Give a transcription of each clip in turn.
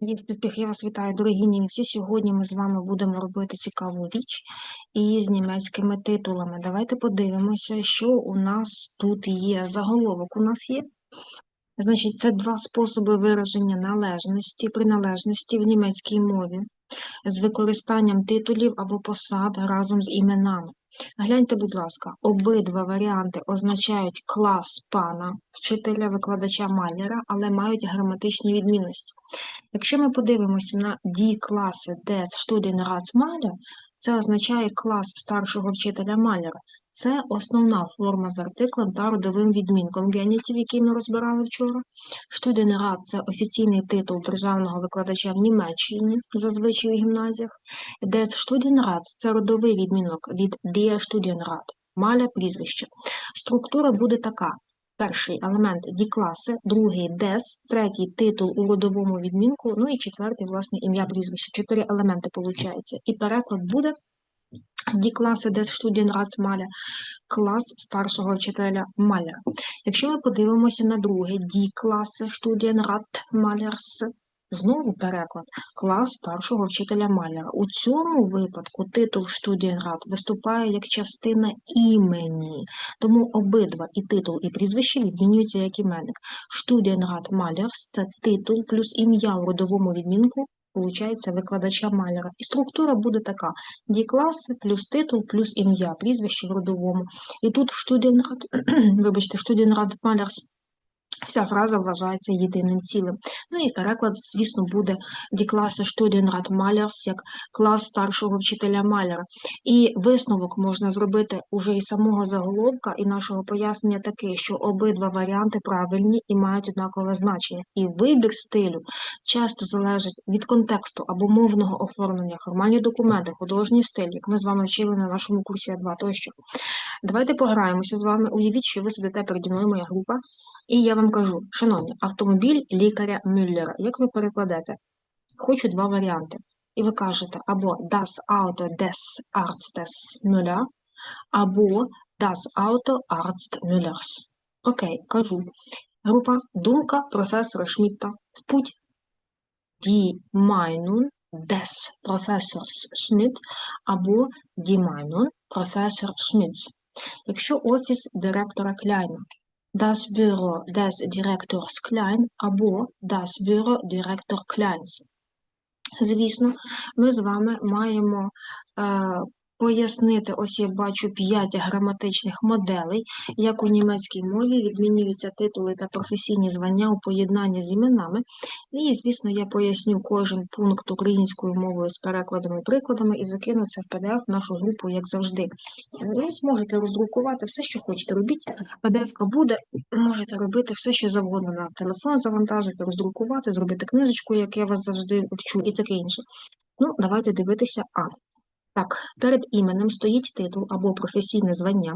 Є успіх, я вас вітаю, дорогі німці. Сьогодні ми з вами будемо робити цікаву річ із німецькими титулами. Давайте подивимося, що у нас тут є. Заголовок у нас є. Значить, це два способи вираження належності, приналежності в німецькій мові з використанням титулів або посад разом з іменами. Гляньте, будь ласка, обидва варіанти означають клас пана, вчителя, викладача Маляра, але мають граматичні відмінності. Якщо ми подивимося на die класи des Studienratsmaler, це означає клас старшого вчителя Маляра. Це основна форма з артиклем та родовим відмінком генітів, який ми розбирали вчора. Studienrat – це офіційний титул державного викладача в Німеччині, зазвичай у гімназіях. Des Studienrats – це родовий відмінок від der Studienrat, маля прізвище. Структура буде така. Перший елемент дікласи, другий дес, третій титул у родовому відмінку, ну і четвертий, власне, ім'я прізвище. Чотири елементи виходить. І переклад буде дікласи дес Studienrats Маля, клас старшого вчителя Маляра. Якщо ми подивимося на друге ді-класи Studienrat Malers, Знову переклад клас старшого вчителя Маляра. У цьому випадку титул Штудіенрат виступає як частина імені, тому обидва і титул, і прізвище відмінюються як іменник. Штудіенрат Малярс це титул плюс ім'я у родовому відмінку. Получається викладача маляра. І структура буде така: Ді-класи плюс титул, плюс ім'я, прізвище в родовому. І тут Штудіенрат, вибачте, Штудіенрат Малярс Вся фраза вважається єдиним цілим. Ну і переклад, звісно, буде «Die Klasse Studienrat Malers» як клас старшого вчителя Маляра. І висновок можна зробити уже із самого заголовка і нашого пояснення такий, що обидва варіанти правильні і мають однакове значення. І вибір стилю часто залежить від контексту або мовного оформлення, формальні документи, художній стиль, як ми з вами вчили на нашому курсі А2 тощо. Давайте пограємося з вами. Уявіть, що ви сидите переді мною, моя група, і я вам кажу, шановні, автомобіль лікаря Мюллера. Як ви перекладете? Хочу два варіанти. І ви кажете або Das Auto des Arztes Müller, або Das Auto Arzt Müllers. Окей, кажу. Група Думка професора Шмідта. В путь. Die Meinung des Professors Schmidt або Die Meinung Professor Schmidts. Якщо офіс директора Кляйна, das Büro des Direktors Klein або das Büro Direktor Kleins. Звісно, ми з вами маємо е, пояснити, ось я бачу п'ять граматичних моделей, як у німецькій мові відмінюються титули та професійні звання у поєднанні з іменами. І, звісно, я поясню кожен пункт українською мовою з перекладами і прикладами і закину це в PDF в нашу групу, як завжди. Ви зможете роздрукувати все, що хочете. Робіть. PDF буде, можете робити все, що завгодно на телефон, завантажити, роздрукувати, зробити книжечку, як я вас завжди вчу, і таке інше. Ну, давайте дивитися А. Так, перед іменем стоїть титул або професійне звання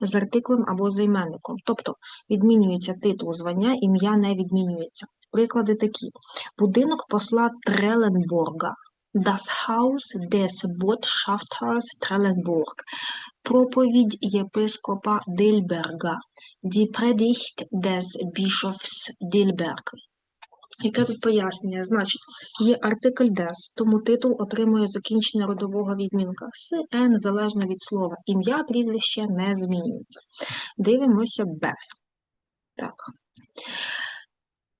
з артиклем або займенником. Тобто відмінюється титул звання, ім'я не відмінюється. Приклади такі: будинок посла Треленборга, Das Haus des Botschafters Trellenburg, проповідь єпископа Дильберга, Die Predigt des Bischofs Dilberg. Яке тут пояснення? Значить, є артикль des, тому титул отримує закінчення родового відмінка. С, Н залежно від слова. Ім'я, прізвище не змінюється. Дивимося Б. Так.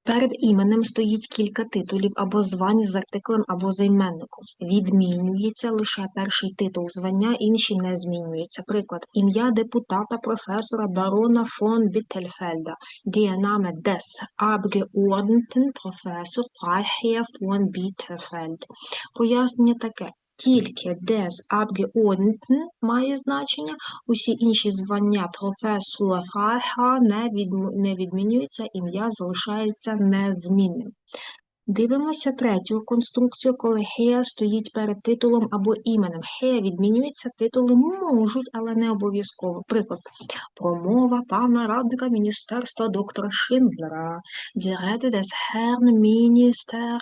Перед іменем стоїть кілька титулів або звань з артиклем або займенником. Відмінюється лише перший титул звання, інші не змінюються. Приклад, ім'я депутата професора барона фон Біттельфельда, der Name des Abgeordneten Professor Freiherr von Пояснення таке. Тільки des Abgeordneten має значення, усі інші звання професора Фрайха не, відм- не відмінюються, ім'я залишається незмінним. Дивимося третю конструкцію, коли «хея» стоїть перед титулом або іменем. «Хея» відмінюється, титули можуть, але не обов'язково. Приклад. Промова пана радника міністерства доктора Шиндлера. Rede des Herrn Minister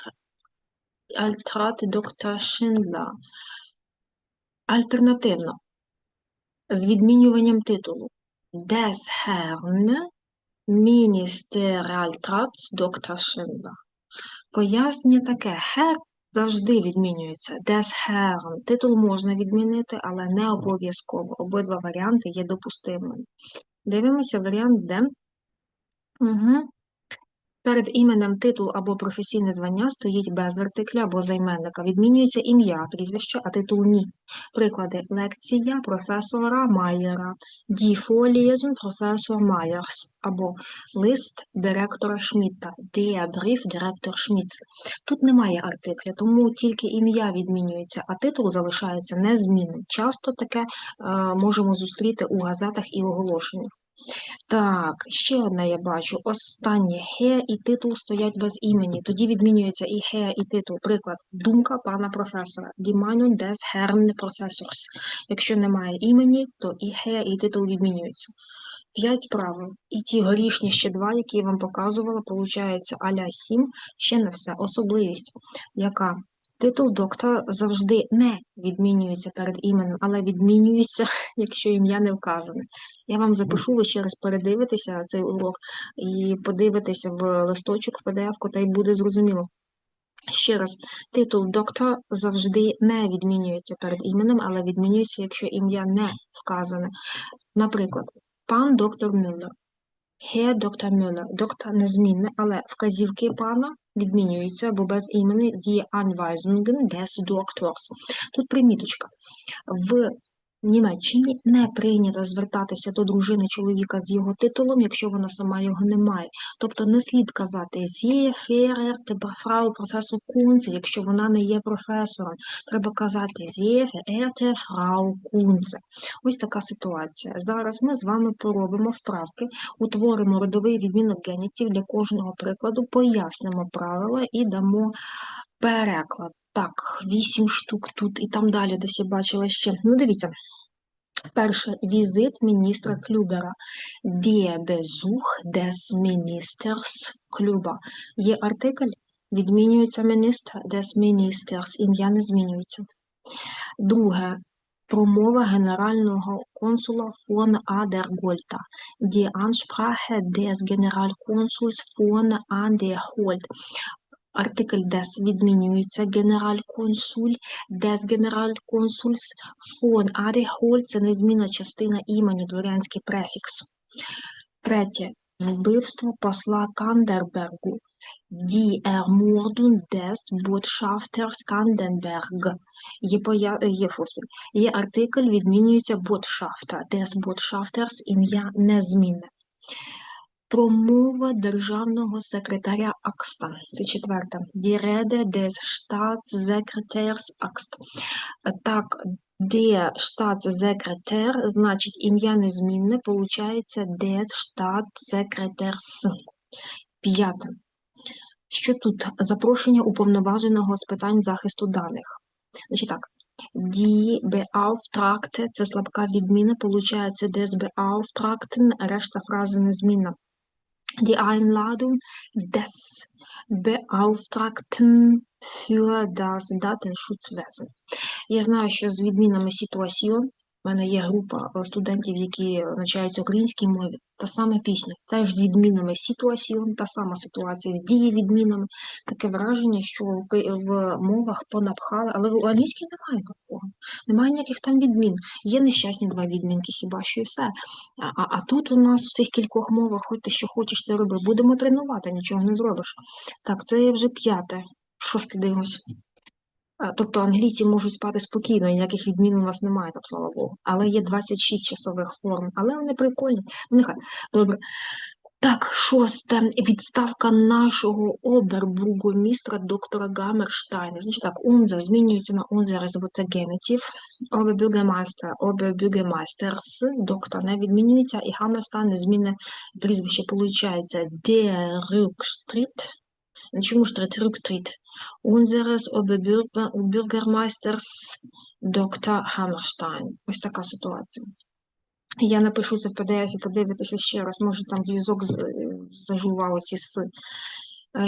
Альтрат доктор Шиндла. Альтернативно. З відмінюванням титулу. Des Herrn Ministerialtrats доктор Шиндла. Пояснення таке. Herr завжди відмінюється. Des Herren. Титул можна відмінити, але не обов'язково. Обидва варіанти є допустимими. Дивимося варіант Д. Угу. Перед іменем титул або професійне звання стоїть без артикля або займенника. Відмінюється ім'я, прізвище, а титул ні. Приклади: лекція професора Майера, Die Vorlesung професор Майерс або лист директора Шмідта, Der Brief директор Шмідц. Тут немає артикля, тому тільки ім'я відмінюється, а титул залишається незмінним. Часто таке е, можемо зустріти у газетах і оголошеннях. Так, ще одне я бачу. Останнє «Ге» і титул стоять без імені. Тоді відмінюється і «ге», і титул. Приклад. Думка пана професора. Die des Herrn Professors. Якщо немає імені, то і «ге», і титул відмінюються. П'ять правил. І ті горішні ще два, які я вам показувала, получається аля сім. Ще не все. Особливість, яка титул доктора завжди не відмінюється перед іменем, але відмінюється, якщо ім'я не вказане. Я вам запишу, ви ще раз передивитеся цей урок і подивитеся в листочок, в PDF-ку, та й буде зрозуміло. Ще раз, титул доктора завжди не відмінюється перед іменем, але відмінюється, якщо ім'я не вказане. Наприклад, пан доктор Мюллер. Ге доктор Мюллер. Доктор незмінне, але вказівки пана відмінюються, бо без імені die Anweisungen des Doktors. Тут приміточка. В Німеччині не прийнято звертатися до дружини чоловіка з його титулом, якщо вона сама його не має. Тобто не слід казати «Sie verehrte Frau професор Кунце», якщо вона не є професором. Треба казати «Sie verehrte Frau Kunze». Ось така ситуація. Зараз ми з вами поробимо вправки, утворимо родовий відмінок генітів для кожного прикладу, пояснимо правила і дамо переклад. Так, вісім штук тут і там далі десь я бачила ще. Ну, дивіться. Перше візит міністра Клюбера. Der Besuch des Ministers Клюба. Є артикль, відмінюється міністр des Ministers, ім'я не змінюється. Друге. Промова генерального консула фон Адергольта. Die Ansprache des Generalkonsuls von Aderholt. Артикль des відмінюється генераль-консуль, des генераль-консульс, фон Адерхольд – це незмінна частина імені, дворянський префікс. Третє. Вбивство посла Кандербергу. Die Ermordung des Botschafters Канdenberg. Є, поя... є, є артикль, відмінюється Botschafter. Des Botschafters ім'я незмінне. Промова державного секретаря Акста. Це. Die Rede des Staatssekretärs Акст. Так, der Staatssekretär, значить ім'я незмінне, получається des Staatssekretärs. П'яте. Що тут? Запрошення уповноваженого з питань захисту даних. Значить так. Die Beauftragte – це слабка відміна, получається des Beauftragten, решта фрази незмінна. Die Einladung des Beauftragten für das Datenschutzwesen. Я знаю, що з відмінами ситуаціон в мене є група е, студентів, які навчаються українській мові, та сама пісня, теж з відмінами ситуаціон, та сама ситуація з дієвідмінами. Таке враження, що в, мовах понапхали, але в англійській немає такого. Немає ніяких там відмін. Є нещасні два відмінки, хіба що і все. А, а тут у нас в цих кількох мовах, хоч ти що хочеш, ти роби. Будемо тренувати, нічого не зробиш. Так, це вже п'яте. Шосте дивимось. Тобто англійці можуть спати спокійно, ніяких відмін у нас немає, там, слава Богу. Але є 26 часових форм, але вони прикольні. Ну, нехай. Добре. Так, шосте. Відставка нашого обербургомістра доктора Гаммерштайна. Значить так, унзе змінюється на унзе це генетив. Обербюргемайстер, обербюргемайстерс, доктор не відмінюється, і Гаммерштайн незмінне прізвище получається der Ж Rücktritt? unseres Oberbürger- Bürgermeisters доктор Хаммерштайн. Ось така ситуація. Я напишу це в PDF і подивитися ще раз, може там зв'язок з- е,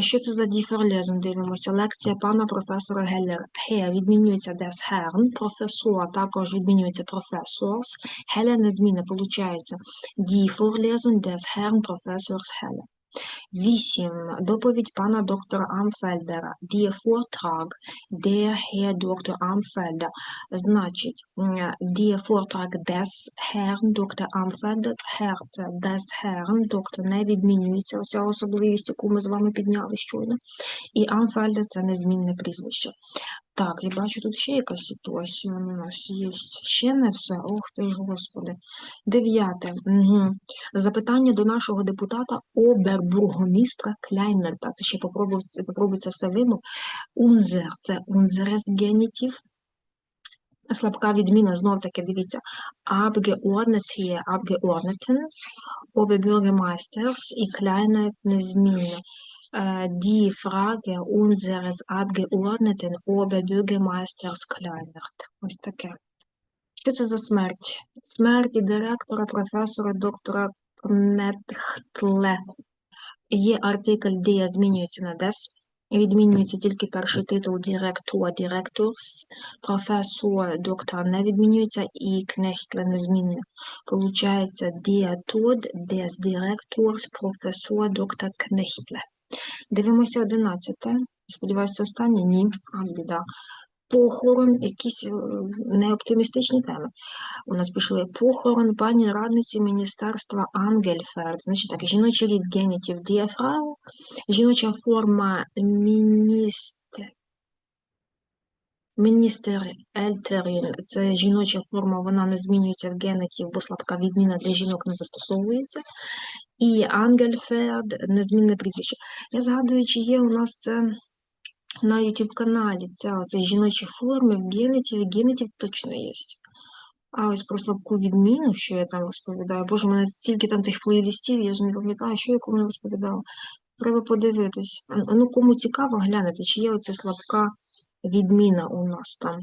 Що це за діферлезон? Дивимося. Лекція пана професора Геллера. Ге відмінюється des Herrn, професор також відмінюється professors. Геллер незмінне, получається die Vorlesung des Herrn Professors Heller. 8. Доповідь пана доктора Амфельдера. Die Vortrag der Herr Dr. Amfelder. Значить, die Vortrag des Herrn Dr. Amfelder. Herr – des Herrn, доктор не відмінюється. Оця особливість, яку ми з вами підняли щойно. І Амфельдер – це незмінне прізвище. Так, я бачу, тут ще якась ситуація у нас є. Ще не все. Ох ти ж, господи. Дев'яте. Угу. Запитання до нашого депутата обербургомістра Кляйнерта. Це ще попробую, все вимов. Унзер – це унзерес генітів. Слабка відміна, знов таки, дивіться. Abgeordnete, Abgeordneten, Oberbürgermeisters і Kleinert незмінно. Die Frage unseres Abgeordneten Oberbürgermeisters Kleinert. Ось таке. Що це за смерть? Смерть директора, професора, доктора Кнетхтле. Є артикль «der» змінюється на «des». Відмінюється тільки перший титул «директор», «директорс», професор, доктор не відмінюється і «кнехтле» незмінне. Получається «der Tod des Direktors Professor Dr. Knechtle». Дивимося одинадцяте. Сподіваюся, це останнє? Ні. А, біда. Похорон, якісь е, неоптимістичні теми. У нас пішли похорон пані радниці міністерства Ангельферд. Значить так, жіночий рід генітів діафрау, жіноча форма міністр. Міністер Ельтерін – це жіноча форма, вона не змінюється в генетів, бо слабка відміна для жінок не застосовується. І Ангельферд – незмінне прізвище. Я згадую, чи є у нас це на YouTube-каналі, ця жіночі форми в генетів, і генетів точно є. А ось про слабку відміну, що я там розповідаю. Боже, у мене стільки там тих плейлістів, я ж не пам'ятаю, що я кому розповідала. Треба подивитись. Ну, кому цікаво, глянути, чи є оця слабка відміна у нас там.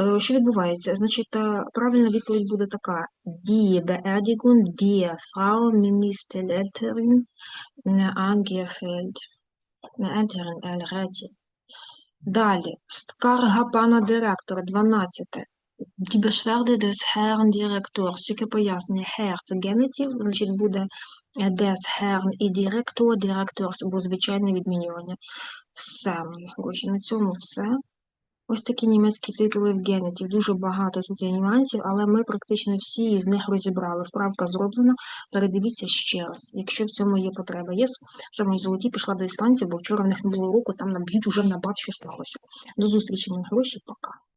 Е, Що відбувається? Значить, правильна відповідь буде така: Die Beerdigung der Frau Ministerin Angefeld. Не Ельтерин, Ельреті. Далі, скарга пана директора, 12. Die Beschwerde des Herrn Direktors. Яке пояснення? Herr – це значить буде е, des Herrn і Direktor, Direktors, або звичайне відмінювання. Все, мої хороші, на цьому все. Ось такі німецькі титули в генетів. Дуже багато тут є нюансів, але ми практично всі з них розібрали. Вправка зроблена. Передивіться ще раз, якщо в цьому є потреба. Єс, саме золоті пішла до іспанців, бо вчора в них не було року, там наб'ють уже набагато що сталося. До зустрічі, мої гроші, пока.